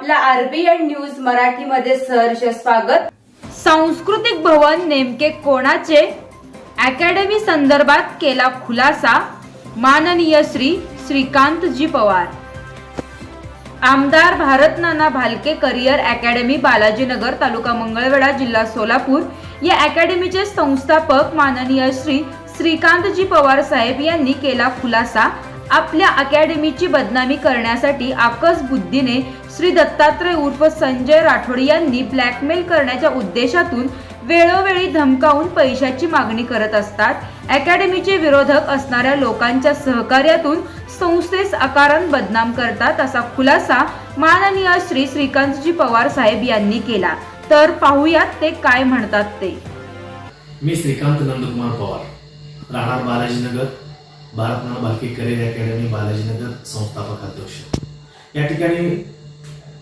आपला RBN news मराठीमध्ये सहर्ष स्वागत. सांस्कृतिक भवन नेमके कोणाचे? अकॅडमी संदर्भात केला खुलासा माननीय श्री श्रीकांतजी पवार. आमदार भारत नाना भालके करिअर अकॅडमी बालाजीनगर तालुका मंगळवेढा जिल्हा सोलापूर. या अकॅडमीचे संस्थापक माननीय श्री श्रीकांतजी पवार साहेब यांनी केला खुलासा. आपल्या अकॅडमीची बदनामी करण्यासाठी आकस बुद्धीने श्री दत्तात्रय उर्फ संजय राठोड यांनी ब्लॅकमेल करण्याच्या उद्देशातून वेळोवेळी धमकावून पैशाची मागणी करत असतात. अकॅडमीचे विरोधक असणाऱ्या लोकांच्या सहकार्यातून संस्थेस अकारण बदनाम करतात असा खुलासा माननीय श्री श्रीकांतजी पवार साहेब यांनी केला. तर पाहूयात ते काय म्हणतात ते. मी श्रीकांत नंदकुमार पवार. राहणार बालाजीनगर भारतनाना बालके करिअर अकॅडमी बालाजीनगर संस्थापक अध्यक्ष. या ठिकाणी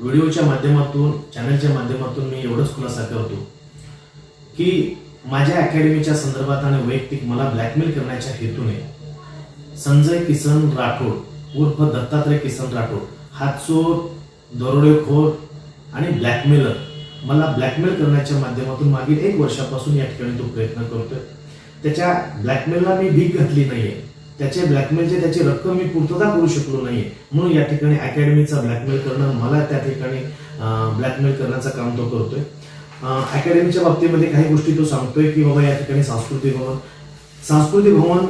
व्हिडिओच्या माध्यमातून चॅनलच्या माध्यमातून मी एवढंच खुलासा करतो की माझ्या अकॅडमीच्या संदर्भात आणि वैयक्तिक मला ब्लॅकमेल करण्याच्या हेतूने संजय किसन राठोड उर्फ दत्तात्रय किसन राठोड हा चोर दरोडेखोर आणि ब्लॅकमेलर मला ब्लॅकमेल करण्याच्या माध्यमातून मागील एक वर्षापासून या ठिकाणी तो प्रयत्न करतोय. त्याच्या ब्लॅकमेलला मी भीक घातली नाहीये. त्याचे ब्लॅकमेलचे त्याची रक्कम मी पूर्तता करू शकलो नाहीये. म्हणून या ठिकाणी अकॅडमीचा ब्लॅकमेल करणं मला त्या ठिकाणी ब्लॅकमेल करण्याचं काम तो करतोय. अकॅडमीच्या बाबतीमध्ये काही गोष्टी तो सांगतोय की बाबा या ठिकाणी सांस्कृतिक भवन सांस्कृतिक भवन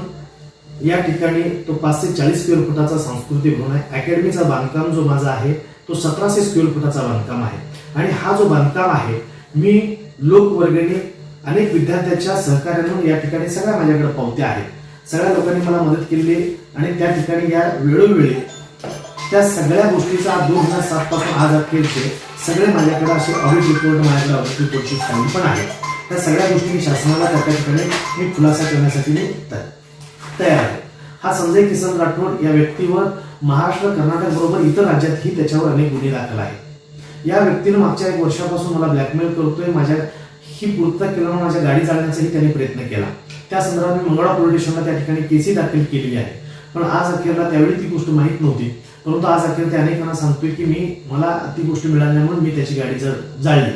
या ठिकाणी तो पाचशे चाळीस स्क्वेअर फुटाचा सांस्कृतिक भवन आहे. अकॅडमीचा बांधकाम जो माझा आहे तो सतराशे स्क्वेअर फुटाचा बांधकाम आहे. आणि हा जो बांधकाम आहे मी लोकवर्गणी अनेक विद्यार्थ्यांच्या सहकार्यानं या ठिकाणी सगळ्या माझ्याकडे पावत्या आहेत. सगळ्या लोकांनी मला मदत केली आणि त्या ठिकाणी या वेळोवेळी त्या सगळ्या गोष्टीचा दोन हजार सात पासून आज अखेरचे सगळे माझ्याकडे असे ऑडिट रिपोर्ट माझ्याकडे ऑडिट रिपोर्टची फाईल पण आहे. त्या सगळ्या गोष्टी मी शासनाला त्या ठिकाणी मी खुलासा करण्यासाठी मी तयार आहे. हा संजय किसन राठोड या व्यक्तीवर महाराष्ट्र कर्नाटक बरोबर इतर राज्यातही त्याच्यावर अनेक गुन्हे दाखल आहेत. या व्यक्तीनं मागच्या एक वर्षापासून मला ब्लॅकमेल करतोय माझ्या ही पूर्तता केल्यामुळे माझ्या गाडी चालण्याचाही त्याने प्रयत्न केला. त्या संदर्भात मी मंगळा पोलीस स्टेशनला त्या ठिकाणी केसी दाखल केलेली आहे. पण आज अखेरला त्यावेळी ती गोष्ट माहीत नव्हती. परंतु आज अखेर त्या अनेकांना सांगतोय की मी मला ती गोष्ट मिळाल्यामुळे मी त्याची गाडी जळ- जाळली.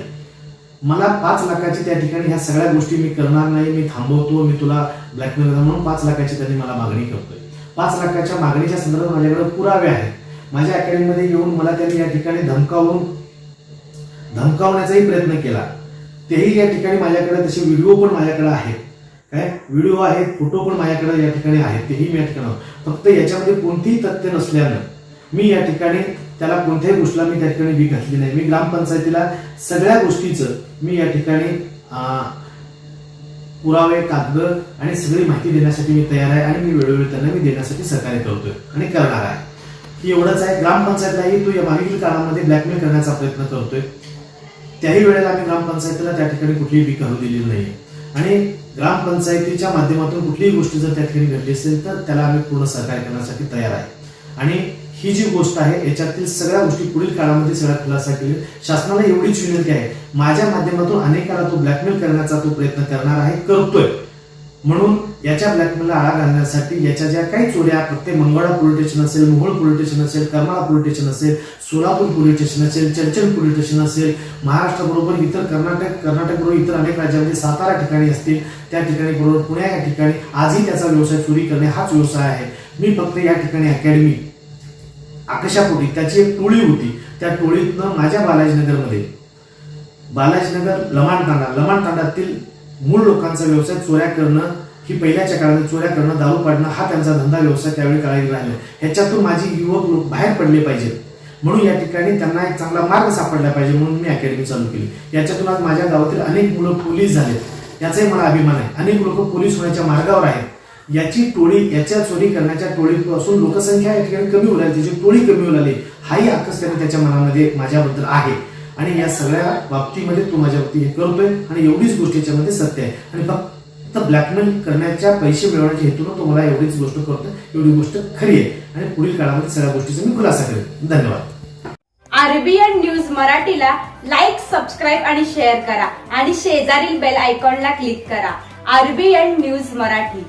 मला पाच लाखाची त्या ठिकाणी ह्या सगळ्या गोष्टी मी करणार नाही मी थांबवतो मी तुला ब्लॅकमेल करणार म्हणून पाच लाखाची त्यांनी मला मागणी करतोय. पाच लाखाच्या मागणीच्या संदर्भात माझ्याकडे पुरावे आहेत. माझ्या अकॅडमीमध्ये येऊन मला त्यांनी या ठिकाणी धमकावून धमकावण्याचाही प्रयत्न केला. तेही या ठिकाणी माझ्याकडे तसे व्हिडिओ पण माझ्याकडे आहेत. काय? व्हिडिओ आहेत फोटो पण माझ्याकडे या ठिकाणी आहेत तेही मी या ठिकाणी फक्त याच्यामध्ये कोणतीही तथ्य नसल्यानं मी या ठिकाणी त्याला कोणत्याही गोष्टीला मी त्या ठिकाणी बी घातली नाही. मी ग्रामपंचायतीला सगळ्या गोष्टीचं मी या ठिकाणी पुरावे कागद आणि सगळी माहिती देण्यासाठी मी तयार आहे आणि मी वेळोवेळी त्यांना मी देण्यासाठी सहकार्य करतोय आणि करणार आहे. की एवढंच आहे ग्रामपंचायतलाही तो या मागील काळामध्ये ब्लॅकमेल करण्याचा प्रयत्न करतोय. त्याही वेळेला आम्ही ग्रामपंचायतीला त्या ठिकाणी कुठलीही भीक घालू दिलेली नाही आणि ग्रामपंचायतीच्या माध्यमातून कुठलीही गोष्ट जर त्या ठिकाणी घडली असेल तर त्याला आम्ही पूर्ण सहकार्य करण्यासाठी तयार आहे. आणि ही जी गोष्ट आहे याच्यातील सगळ्या गोष्टी पुढील काळामध्ये सगळ्या खुलासा केली. शासनाला एवढीच विनंती आहे माझ्या माध्यमातून अनेकाला तो ब्लॅकमेल करण्याचा तो प्रयत्न करणार आहे करतोय. म्हणून याच्या ब्लॅकमेलला आळा घालण्यासाठी याच्या ज्या काही चोऱ्या प्रत्येक मंगळा पोलीस स्टेशन असेल मोहोळ पोलीस स्टेशन असेल करमाळा पोलीस स्टेशन असेल सोलापूर पोलीस स्टेशन असेल चर्चल पोलीस स्टेशन असेल महाराष्ट्राबरोबर इतर कर्नाटक कर्नाटक बरोबर इतर अनेक राज्यामध्ये सातारा ठिकाणी असतील त्या ठिकाणी बरोबर पुण्या या ठिकाणी आजही त्याचा व्यवसाय चोरी करणे हाच व्यवसाय आहे. मी फक्त या ठिकाणी अकॅडमी आकाशापोटी त्याची एक टोळी होती. त्या टोळीतनं माझ्या बालाजीनगरमध्ये बालाजीनगर लमाण तांडा लमाण तांडातील मूळ लोकांचा व्यवसाय चोऱ्या करणं ही पहिल्याच्या काळात चोऱ्या करणं दारू पाडणं हा त्यांचा धंदा व्यवसाय त्यावेळी करायला राहिला ह्याच्यातून माझी युवक लोक बाहेर पडले पाहिजेत म्हणून या ठिकाणी त्यांना एक चांगला मार्ग सापडला पाहिजे म्हणून मी अकॅडमी चालू केली. याच्यातून आज माझ्या गावातील अनेक मुलं पोलीस झालेत याचाही मला अभिमान आहे. अनेक लोक पोलीस होण्याच्या मार्गावर आहेत. याची टोळी याच्या चोरी करण्याच्या टोळीपासून लोकसंख्या या ठिकाणी कमी होईल त्याची टोळी कमी होईल हाही आकस त्याच्या मनामध्ये माझ्याबद्दल आहे. आणि या सगळ्या बाबतीमध्ये तू माझ्या बाबतीत हे करतोय आणि एवढीच गोष्ट याच्यामध्ये सत्य आहे. आणि फक्त ब्लॅकमेल करण्याच्या पैसे मिळवण्याच्या हेतून तो मला एवढीच गोष्ट करतोय एवढी गोष्ट खरी आहे. आणि पुढील काळामध्ये सगळ्या गोष्टीचा मी खुलासा करेन. धन्यवाद. आरबीएन न्यूज मराठीला लाईक सबस्क्राईब आणि शेअर करा. आणि शेजारील बेल आयकॉनला क्लिक करा. RBN news Marathi.